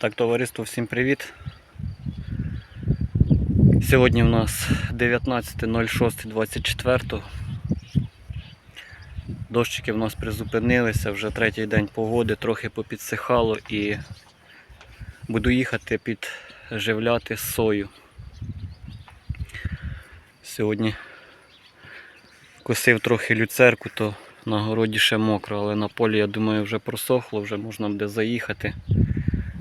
Так, товариство, всім привіт. Сьогодні в нас 19.06.24. Дощики в нас призупинилися, вже третій день погоди, трохи попідсихало і буду їхати підживляти сою. Сьогодні косив трохи люцерку, то на городі ще мокро, але на полі, я думаю, вже просохло, вже можна буде заїхати.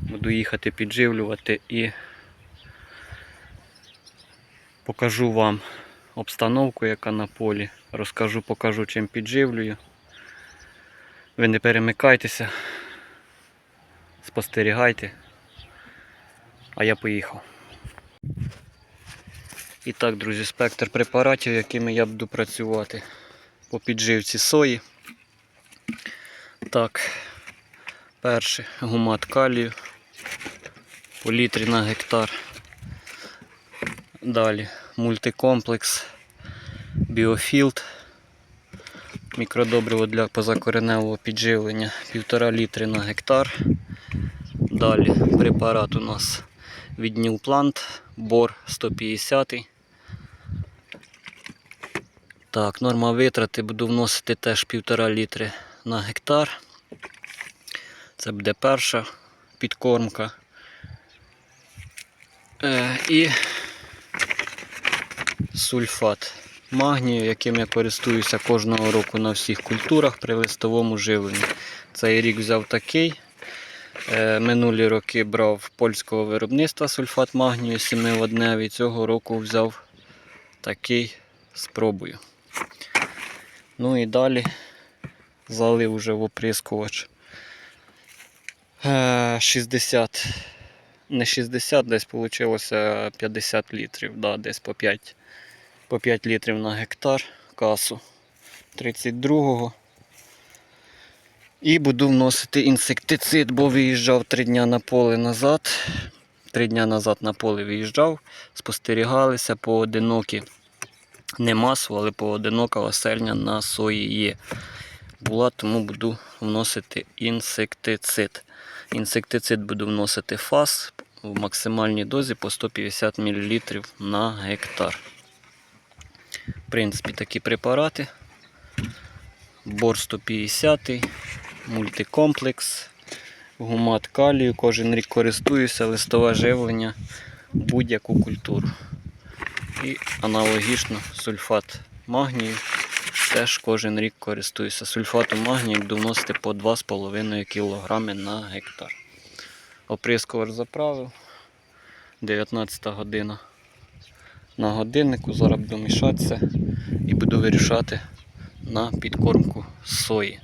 Буду їхати підживлювати і покажу вам обстановку, яка на полі. Розкажу, покажу, чим підживлюю. Ви не перемикайтеся, спостерігайте. А я поїхав. І так, друзі, спектр препаратів, якими я буду працювати по підживці сої. Так, перший гумат калію по літрі на гектар. Далі мультикомплекс Біофілд. Мікродобриво для позакореневого підживлення 1,5 літри на гектар. Далі препарат у нас від New бор 150. Так, норма витрати буду вносити теж 1,5 літри на гектар. Це буде перша підкормка. Е, і сульфат магнію, яким я користуюся кожного року на всіх культурах при листовому живленні. Цей рік взяв такий. Е, Минулі роки брав польського виробництва сульфат магнію 7-водневий. Цього року взяв такий спробую. Ну і далі залив вже в оприскувач. Е, 60, не 60, десь вийшло 50 літрів, да, десь по 5, по 5 літрів на гектар касу 32-го. І буду вносити інсектицид, бо виїжджав 3 дня на поле назад. 3 дня назад на поле виїжджав, спостерігалися поодинокі. Не масово, але поодинока оселня на сої є. Була, тому буду вносити інсектицид. Інсектицид буду вносити фас в максимальній дозі по 150 мл на гектар. В принципі, такі препарати. Бор 150, мультикомплекс, гумат калію. Кожен рік користуюся, листове живлення, будь-яку культуру. І аналогічно сульфат магнію. Теж кожен рік користуюся. Сульфатом магнію буду вносити по 2,5 кг на гектар. Оприскувач заправив. 19 година на годиннику. Зараз буду мішатися і буду вирішати на підкормку сої.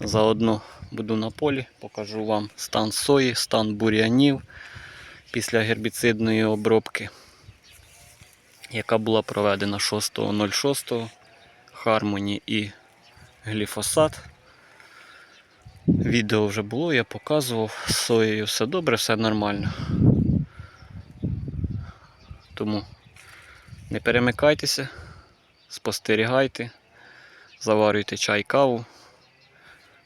Заодно буду на полі, покажу вам стан сої, стан бур'янів після гербіцидної обробки, яка була проведена 6.06 Хармоні і гліфосат. Відео вже було, я показував, з соєю все добре, все нормально. Тому не перемикайтеся, спостерігайте, заварюйте чай, каву,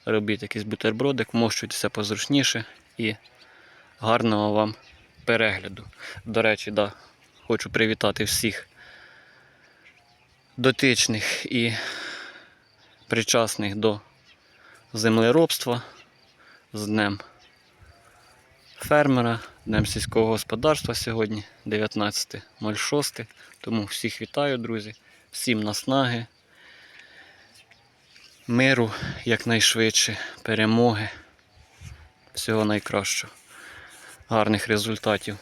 робіть якийсь бутербродик, вмощуйтеся позручніше і гарного вам перегляду. До речі, да, хочу привітати всіх дотичних і причасних до землеробства з Днем фермера, Днем сільського господарства сьогодні, 19.06. Тому всіх вітаю, друзі, всім наснаги, миру якнайшвидше, перемоги, всього найкращого, гарних результатів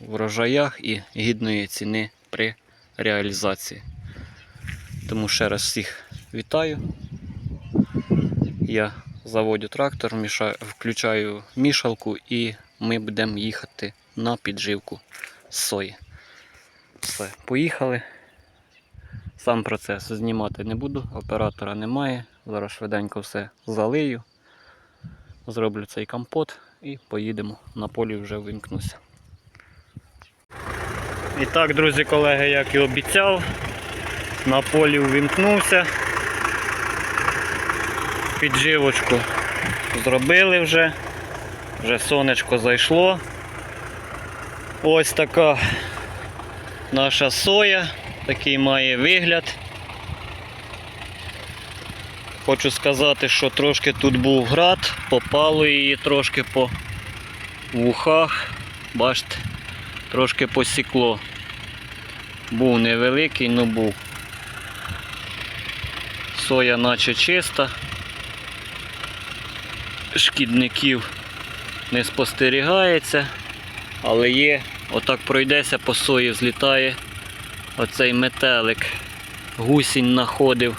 в врожаях і гідної ціни при реалізації. Тому ще раз всіх вітаю. Я заводю трактор, включаю мішалку і ми будемо їхати на підживку сої. Все, поїхали. Сам процес знімати не буду, оператора немає. Зараз швиденько все залию. Зроблю цей компот і поїдемо на полі вже вимкнуся. І так, друзі, колеги, як і обіцяв, на полі увімкнувся. Підживочку зробили вже. Вже сонечко зайшло. Ось така наша соя, такий має вигляд. Хочу сказати, що трошки тут був град, попало її трошки по вухах. Бачите, трошки посікло. Був невеликий, але був. Соя наче чиста. Шкідників не спостерігається, але є, отак пройдеться по сої, злітає оцей метелик. Гусінь находив.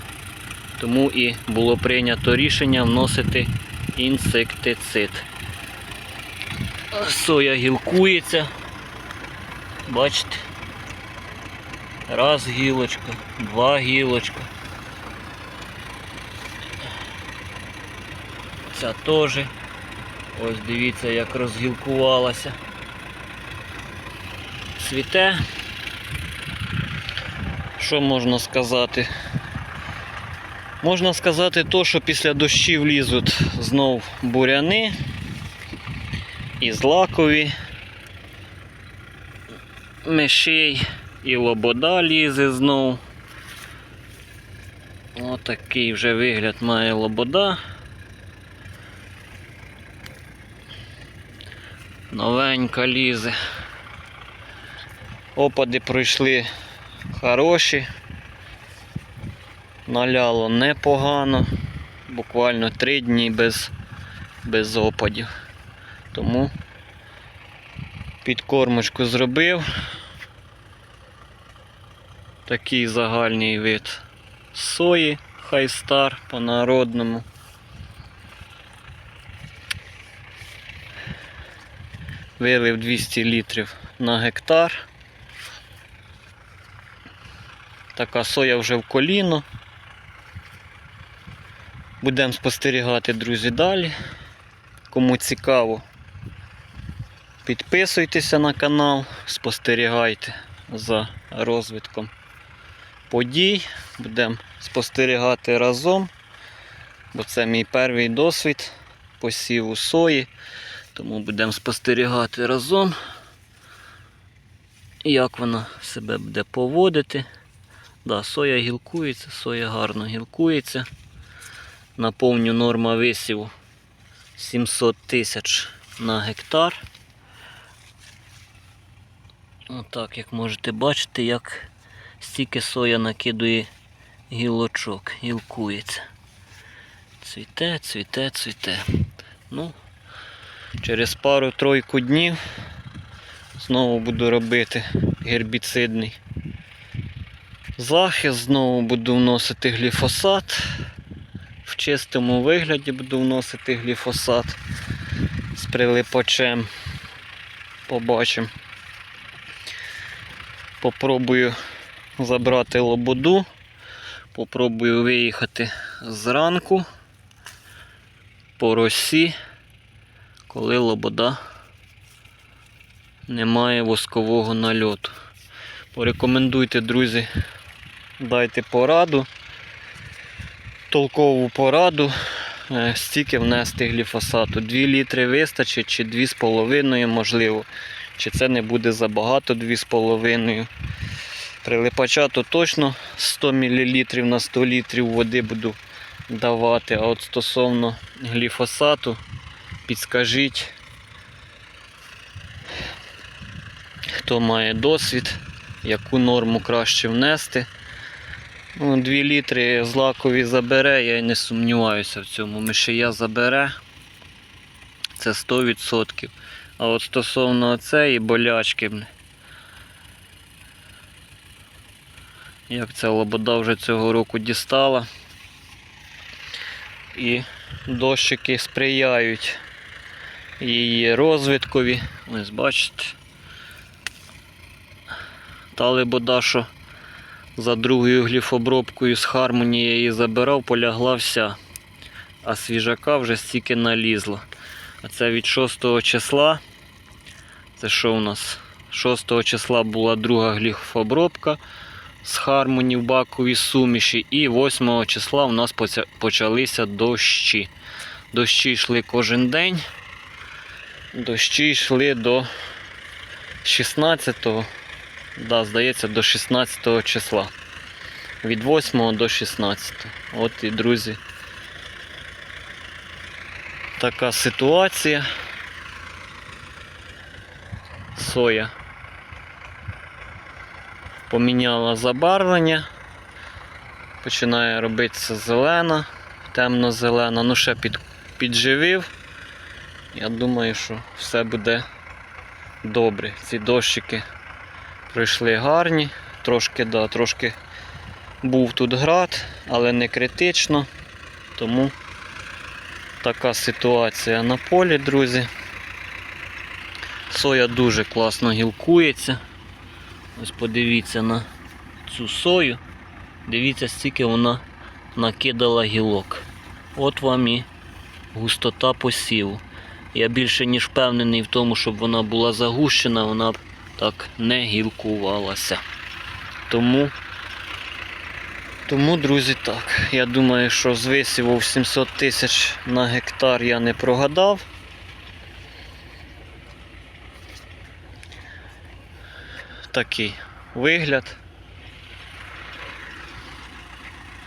Тому і було прийнято рішення вносити інсектицид. Соя гілкується. Бачите? Раз гілочка, два гілочка. Ця теж. Ось дивіться, як розгілкувалася. Цвіте. Що можна сказати? Можна сказати то, що після дощів лізуть знов буряни і злакові, мишей і лобода лізе знов. Отакий вже вигляд має лобода. Новенька лізе. Опади пройшли хороші. Наляло непогано, буквально три дні без, без опадів. Тому підкормочку зробив. Такий загальний вид сої хайстар по Вилив 200 літрів на гектар. Така соя вже в коліно. Будемо спостерігати, друзі, далі. Кому цікаво, підписуйтеся на канал, спостерігайте за розвитком подій. Будемо спостерігати разом, бо це мій перший досвід посіву сої. Тому будемо спостерігати разом, як вона себе буде поводити. Да, соя гілкується, соя гарно гілкується. Наповню норма висіву 700 тисяч на гектар. Отак, як можете бачити, як стільки соя накидує гілочок, гілкується. Цвіте, цвіте, цвіте. Ну, через пару-тройку днів знову буду робити гербіцидний захист, знову буду вносити гліфосат. В чистому вигляді буду вносити гліфосат з прилипачем. Побачимо. Попробую забрати лободу. Попробую виїхати зранку по росі, коли лобода не має воскового нальоту. Порекомендуйте, друзі, дайте пораду толкову пораду, е, стільки внести гліфосату. 2 літри вистачить, чи 2,5 можливо. Чи це не буде забагато 2,5. Прилипача то точно 100 мл на 100 літрів води буду давати. А от стосовно гліфосату, підскажіть, хто має досвід, яку норму краще внести. Ну, 2 літри злакові забере, я й не сумніваюся в цьому. Мишия забере. Це 100%. А от стосовно цієї болячки, як ця лобода вже цього року дістала. І дощики сприяють її розвиткові. Ось бачите. Та лобода, що за другою гліфобробкою з Хармоні я її забирав, полягла вся. А свіжака вже стільки налізло. А це від 6 числа. Це що у нас? 6 числа була друга гліфобробка з Хармоні в баковій суміші. І 8 числа у нас почалися дощі. Дощі йшли кожен день. Дощі йшли до 16-го, да, здається, до 16 числа. Від 8 до 16. От і друзі. Така ситуація. Соя поміняла забарвлення. Починає робитися зелена, темно-зелена. Ну ще під, підживив. Я думаю, що все буде добре. Ці дощики пройшли гарні. Трошки, да, трошки був тут град, але не критично. Тому така ситуація на полі, друзі. Соя дуже класно гілкується. Ось подивіться на цю сою. Дивіться, скільки вона накидала гілок. От вам і густота посіву. Я більше ніж впевнений в тому, щоб вона була загущена, вона б так не гілкувалася. Тому, тому, друзі, так. Я думаю, що з висіву 700 тисяч на гектар я не прогадав. Такий вигляд.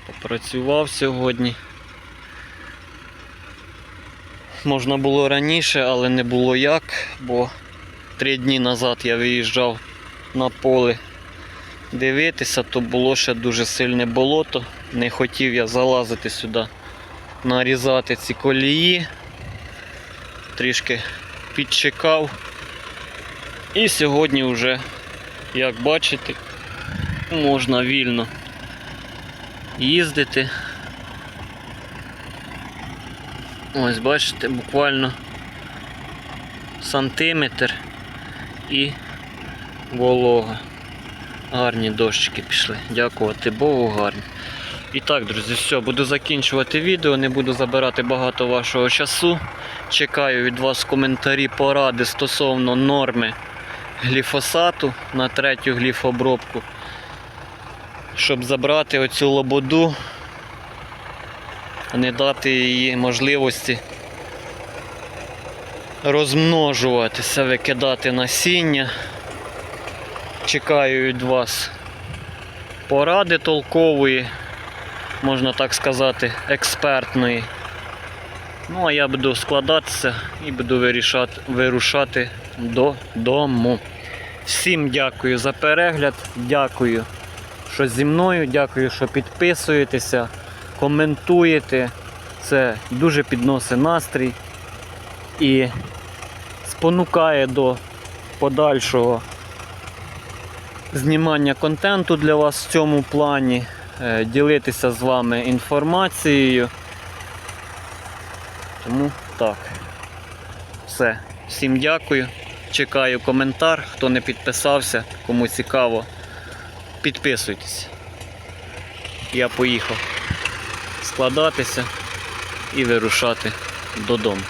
Попрацював сьогодні. Можна було раніше, але не було як, бо три дні назад я виїжджав на поле дивитися, то було ще дуже сильне болото. Не хотів я залазити сюди, нарізати ці колії. Трішки підчекав. І сьогодні вже, як бачите, можна вільно їздити. Ось бачите, буквально сантиметр і волога. Гарні дощики пішли. Дякувати Богу, гарні. І так, друзі, все, буду закінчувати відео, не буду забирати багато вашого часу. Чекаю від вас коментарі, поради стосовно норми гліфосату на третю гліфобробку, щоб забрати оцю лободу, не дати її можливості розмножуватися, викидати насіння. Чекаю від вас поради толкової, можна так сказати, експертної. Ну, а я буду складатися і буду вирішати, вирушати додому. Всім дякую за перегляд, дякую, що зі мною, дякую, що підписуєтеся, коментуєте. Це дуже підносить настрій і спонукає до подальшого знімання контенту для вас в цьому плані, е, ділитися з вами інформацією. Тому так. Все. Всім дякую. Чекаю коментар. Хто не підписався, кому цікаво, підписуйтесь. Я поїхав складатися і вирушати додому.